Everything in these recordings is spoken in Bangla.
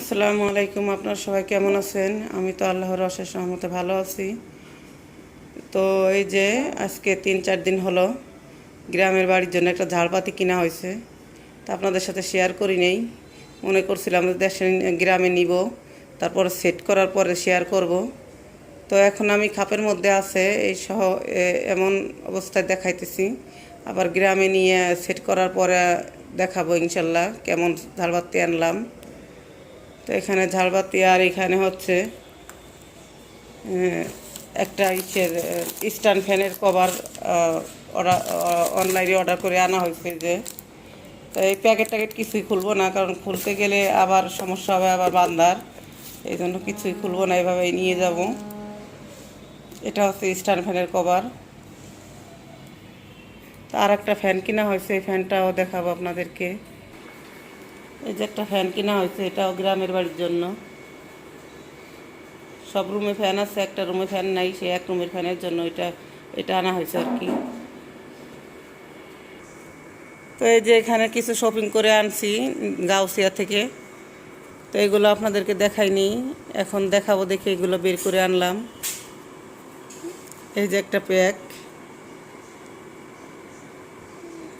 আসসালামু আলাইকুম, আপনার সবাই কেমন আছেন? আমি তো আল্লাহর অশেষ রহমতে ভালো আছি। তো এই যে আজকে তিন চার দিন হলো গ্রামের বাড়ির জন্য একটা ঝাড়পাতি কিনা হয়েছে। তা আপনাদের সাথে শেয়ার করি নেই। মনে করছিলাম দেশে গ্রামে নিব, তারপরে সেট করার পরে শেয়ার করব। তো এখন আমি খাপের মধ্যে আছে, এই সহ এমন অবস্থায় দেখাইতেছি। আবার গ্রামে নিয়ে সেট করার পরে দেখাবো ইনশাল্লাহ কেমন ঝাড়বাতি আনলাম। তো এখানে ঝালবাতি আর এখানে হচ্ছে একটা ইসের স্ট্যান্ড ফ্যানের কভার অর্ডার অনলাইনে অর্ডার করে আনা হয়েছে যে। তো এই প্যাকেট ট্যাকেট কিছুই খুলবো না, কারণ খুলতে গেলে আবার সমস্যা হবে, আবার বান্দার। এই জন্য কিছুই খুলবো না, এভাবেই নিয়ে যাব। এটা হচ্ছে স্ট্যান্ড ফ্যানের কভার। আর একটা ফ্যান কিনা হয়েছে, এই ফ্যানটাও দেখাবো আপনাদেরকে। এই যে একটা ফ্যান কেনা হয়েছে, এটাও গ্রামের বাড়ির জন্য। সব রুমে ফ্যান আছে, একটা রুমে ফ্যান নাই, সে এক রুমের ফ্যানের জন্য এটা এটা আনা হয়েছে আর কি। তো এই যে এখানে কিছু শপিং করে আনছি গাউসিয়া থেকে। তো এগুলো আপনাদেরকে দেখাইনি, এখন দেখাবো দেখে এগুলো বের করে আনলাম। এই যে একটা প্যাক,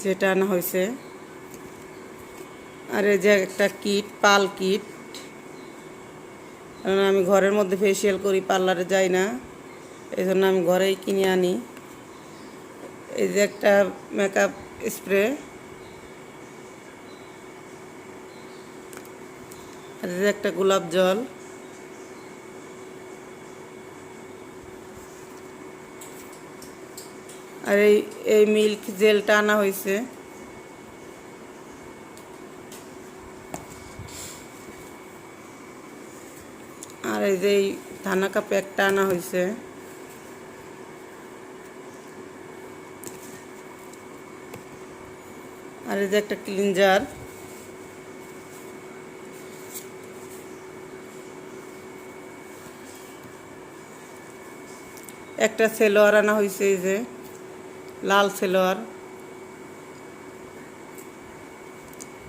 যেটা আনা হয়েছে। আর এই যে একটা কিট পাল কিট কারণ আমি ঘরের মধ্যে ফেসিয়াল করি, পার্লারে যাই না। এই জন্য আমি ঘরেই কিনে আনি। এই যে একটা মেকআপ স্প্রে আর এই যে একটা গোলাপ জল আর এই এই মিল্ক জেলটা আনা হয়েছে। আর এই যে এই ধানাকা প্যাকটা আনা হয়েছে আর এই যে একটা ক্লিনজার। একটা সেলোয়ার আনা হয়েছে এই যে, লাল সেলোয়ার।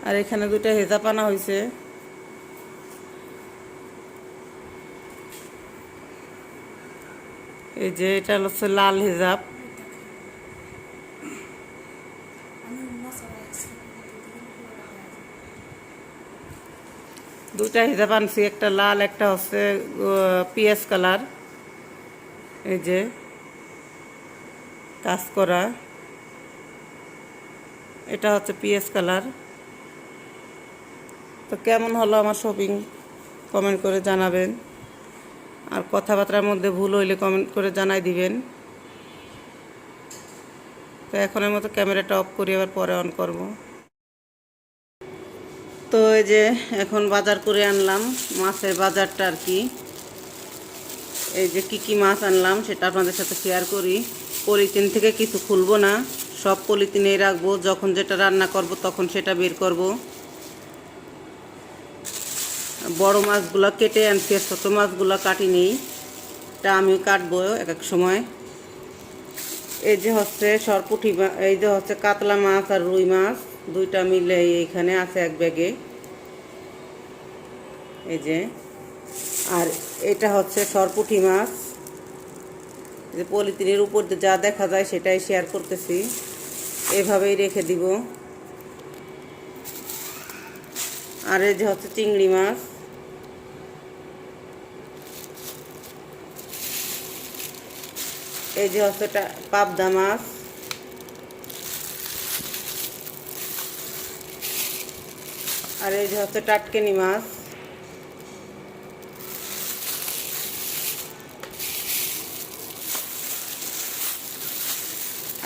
আর এখানে দুটা হেজাব আনা হয়েছে এই যে এটা হচ্ছে লাল হিজাব। দুটা হিজাব আনছি, একটা লাল, একটা হচ্ছে পিএস কালার। এই যে কাজ করা। এটা হচ্ছে পিএস কালার। তো কেমন হলো আমার শপিং? কমেন্ট করে জানাবেন। আর কথাবার্তার মধ্যে ভুল হইলে কমেন্ট করে জানাই দিবেন। তো এখনের মতো ক্যামেরাটা অফ করি আবার পরে অন করব। তো এই যে এখন বাজার করে আনলাম, মাছের বাজারটা আর কি। এই যে কি কি মাছ আনলাম, সেটা আপনাদের সাথে শেয়ার করি। পলিথিন থেকে কিছু খুলবো না, সব পলিথিনেই রাখব, যখন যেটা রান্না করব তখন সেটা বের করব। বড় মাছগুলো কেটে আনছি ছোটো মাছগুলো কাটিনি। এটা আমিও কাটবো এক এক সময়। এই যে হচ্ছে সরপুঠি মা- এই যে হচ্ছে কাতলা মাছ আর রুই মাছ, দুইটা মিলে এইখানে আছে এক ব্যাগে। এই যে, আর এটা হচ্ছে সরপুঠি মাছ। যে পলিথিনের উপর যা দেখা যায় সেটাই শেয়ার করতেছি। এভাবেই রেখে দিব। আর এই যে হচ্ছে চিংড়ি মাছ। এই যে হচ্ছে পাবদা মাছ। আর এই যে হচ্ছে টাটকেনি মাছ।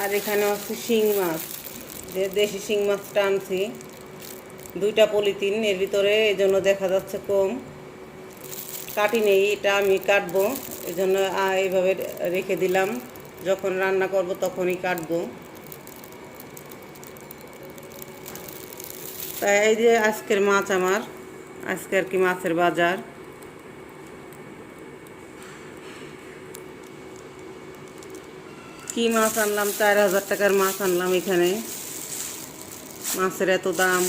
আর এখানে হচ্ছে শিং মাছ। যে দেশি শিং মাছটা আনছি। দুইটা পলিথিন, এর ভিতরে এই জন্য দেখা যাচ্ছে কম। কাটি নেই, এটা আমি কাটবো। এই জন্য এইভাবে রেখে দিলাম। যখন রান্না করব তখনই কাটবো। তাই এই যে আজকের মাছ আমার, আজকে আর কি মাছের বাজার। কি মাছ আনলাম? চার হাজার টাকার মাছ আনলাম এখানে। মাছের এত দাম।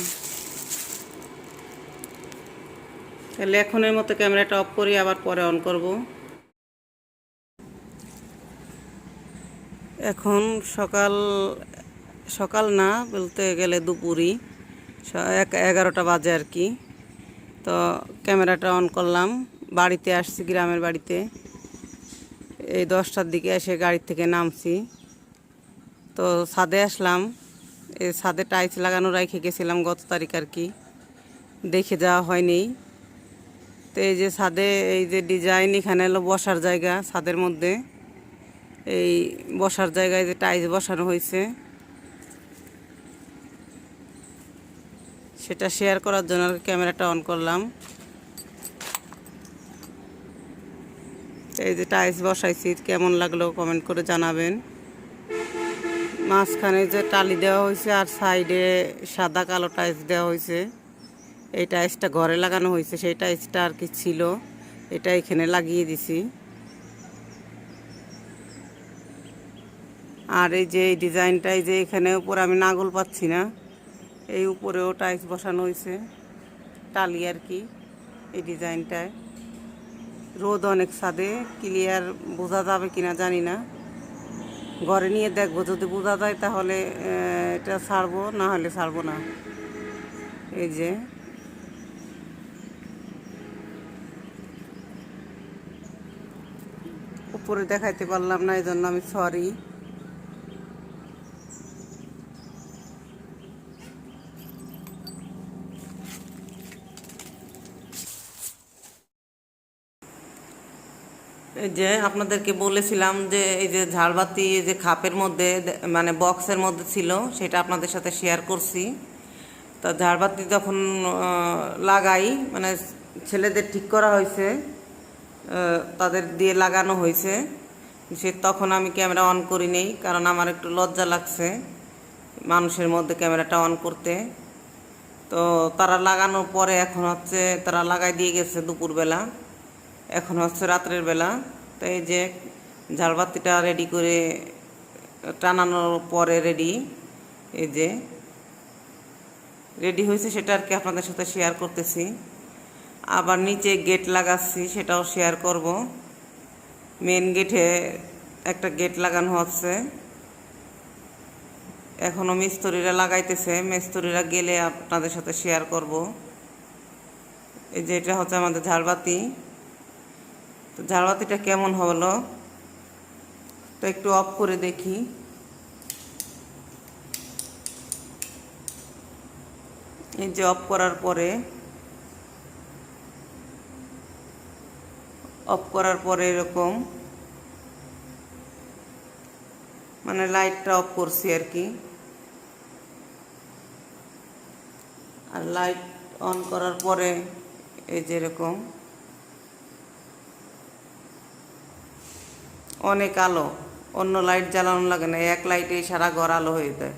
তাহলে এখনের মতো ক্যামেরাটা অফ করি, আবার পরে অন করব। এখন সকাল সকাল না বলতে গেলে দুপুরই এগারোটা বাজে আর কি। তো ক্যামেরাটা অন করলাম, বাড়িতে আসছি গ্রামের বাড়িতে। এই দশটার দিকে এসে গাড়ি থেকে নামছি। তো ছাদে আসলাম, এই ছাদে টাইলস লাগানো রেখে গেছিলাম গত তারিখ আর কি। দেখে যাওয়া হয়নি। তো এই যে ছাদে, এই যে ডিজাইন এখানে হলো বসার জায়গা ছাদের মধ্যে। এই বসার জায়গায় যে টাইলস বসানো হয়েছে, সেটা শেয়ার করার জন্য ক্যামেরাটা অন করলাম। এই যে টাইলস বসাইছি, কেমন লাগল কমেন্ট করে জানাবেন। মাঝখানে যে টালি দেওয়া হয়েছে আর সাইডে সাদা কালো টাইলস দেওয়া হয়েছে, এই টাইলসটা ঘরে লাগানো হয়েছে, সেই টাইলসটা আর কি ছিল, এটা এখানে লাগিয়ে দিছি। আর এই যে এই ডিজাইনটা যে এখানে উপরে আমি নাগল পাচ্ছি না, এই উপরেও টাইলস বসানো হয়েছে টালি আর কি, এই ডিজাইনটায়। রোদ অনেক সাদে ক্লিয়ার বোঝা যাবে কিনা জানি না। ঘরে নিয়ে দেখব, যদি বোঝা যায় তাহলে এটা ছাড়বো, না হলে ছাড়বো না। এই যে। উপরে দেখাইতে পারলাম না এই জন্য আমি সরি যে আপনাদেরকে বলেছিলাম যে এই যে ঝাড়বাতি যে খাপের মধ্যে মানে বক্সের মধ্যে ছিল, সেটা আপনাদের সাথে শেয়ার করছি। তা ঝাড়বাতি যখন লাগাই মানে ছেলেদের ঠিক করা হয়েছে তাদের দিয়ে লাগানো হয়েছে। সে তখন আমি ক্যামেরা অন করি নেই, কারণ আমার একটু লজ্জা লাগছে মানুষের মধ্যে ক্যামেরাটা অন করতে। তো তারা লাগানোর পরে এখন হচ্ছে, তারা লাগাই দিয়ে গেছে দুপুরবেলা। এখন হচ্ছে রাত্রের বেলা। তো এই যে ঝাড়বাতিটা রেডি করে টানানোর পরে রেডি এই যে রেডি হয়েছে সেটা আর কি আপনাদের সাথে শেয়ার করতেছি। আবার নিচে গেট লাগাচ্ছি, সেটাও শেয়ার করব। মেন গেটে একটা গেট লাগানো হচ্ছে। এখনও মিস্ত্রিরা লাগাইতেছে, মিস্ত্রিরা গেলে আপনাদের সাথে শেয়ার করব। এই যে এটা হচ্ছে আমাদের ঝাড়বাতি তো ঝাড়বাতিটা কেমন হলো? তো একটু অফ করে দেখি। এই যে অফ করার পরে অফ করার পরে এরকম মানে লাইটটা অফ করছি আর কি। আর লাইট অন করার পরে এই যে অনেক আলো, অন্য লাইট জ্বালানো লাগে না, এক লাইটেই সারা ঘর আলো হয়ে যায়।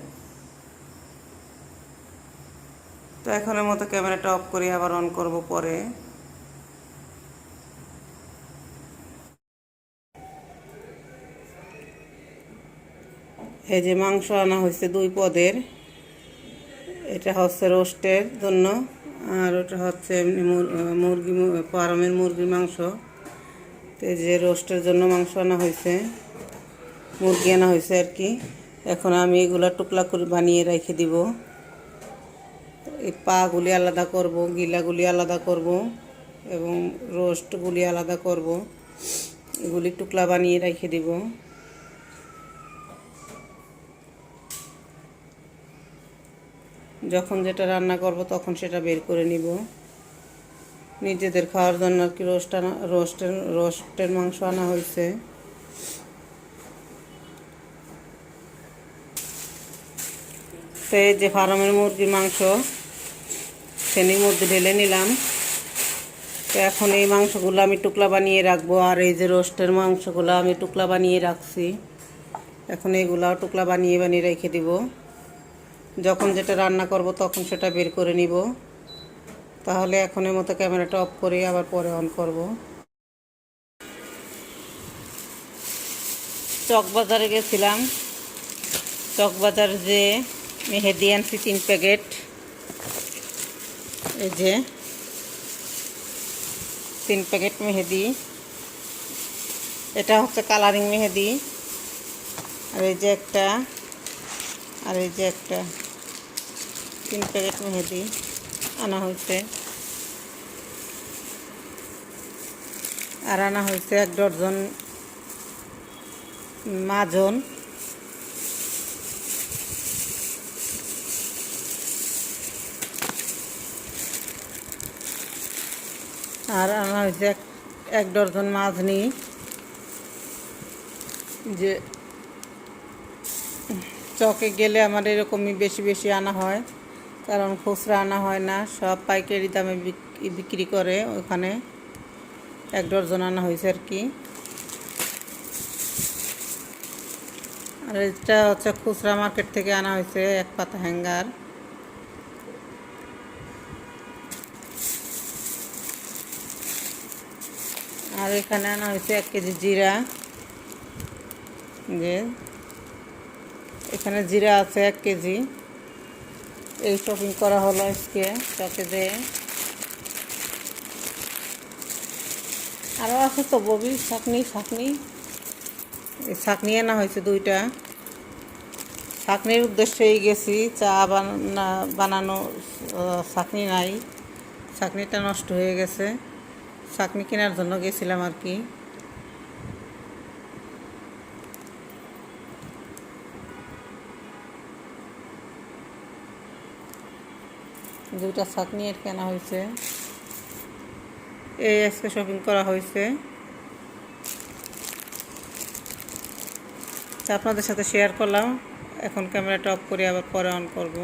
তো এখনের মতো ক্যামেরাটা অফ করি, আবার অন করব পরে। এই যে মাংস আনা হয়েছে দুই পদের, এটা হচ্ছে রোস্টের জন্য, আর ওটা হচ্ছে এমনি মুর- মুরগি ফার্মের মুরগির মাংস। তো যে রোস্টের জন্য মাংস আনা হয়েছে, মুরগি আনা হয়েছে আর কি। এখন আমি এগুলা টুকলা করে বানিয়ে রেখে দিব। এই পাগুলি আলাদা করব, গিলাগুলি আলাদা করব এবং রোস্টগুলি আলাদা করব। এগুলি টুকলা বানিয়ে রেখে দিব। যখন যেটা রান্না করব তখন সেটা বের করে নিব। নিজেদের খাওয়ার জন্য আর কি রোস্ট আনা, রোস্টের রোস্টের মাংস আনা হয়েছে। এই যে ফার্মের মুরগির মাংস ফেনির মধ্যে ঢেলে নিলাম। তো এখন এই মাংসগুলো আমি টুকলা বানিয়ে রাখব, আর এই যে রোস্টের মাংসগুলো আমি টুকলা বানিয়ে রাখছি। এখন এইগুলাও টুকলা বানিয়ে বানিয়ে রেখে দিব। যখন যেটা রান্না করব তখন সেটা বের করে নিব। তাহলে এখনের মতো ক্যামেরাটা অফ করে আবার পরে অন করব। চকবাজারে গেছিলাম। চকবাজার যে মেহেদি আনছি তিন প্যাকেট এই যে তিন প্যাকেট মেহেদি, এটা হচ্ছে কালারিং মেহেদি, আর এই যে একটা, আর এই যে একটা তিন প্যাকেট মেহেদি আনা হয়েছে। আর আনা হয়েছে এক ডজন মাজন। আর আনা হয়েছে এক এক ডজন মাছনি যে চকে গেলে আমার এরকমই বেশি বেশি আনা হয়, কারণ খুচরা আনা হয় না, সব পাইকারি দামে বিক- বিক্রি করে ওখানে। এক ডজন আনা হয়েছে আর কি। আর এটা হচ্ছে খুচরা মার্কেট থেকে আনা হয়েছে এক পাতা হ্যাঙ্গার। আর এখানে আনা হয়েছে এক কেজি জিরা। যে, এখানে জিরা আছে এক কেজি। এই শপিং করা হলো আজকে চকে যে আরও আছে তো ববি, শাকনি শাকনি। শাকনি আনা হয়েছে দুইটা। শাকনির উদ্দেশ্যেই গেছি, চা বানা, বানানো শাকনি নাই। শাকনিটা নষ্ট হয়ে গেছে। চাকনি কেনার জন্য গেছিলাম আর কি। দুইটা চাকনি আর কেনা হয়েছে। এই আজকে শপিং করা হয়েছে। তা আপনাদের সাথে শেয়ার করলাম। এখন ক্যামেরাটা অফ করে আবার পরে অন করব।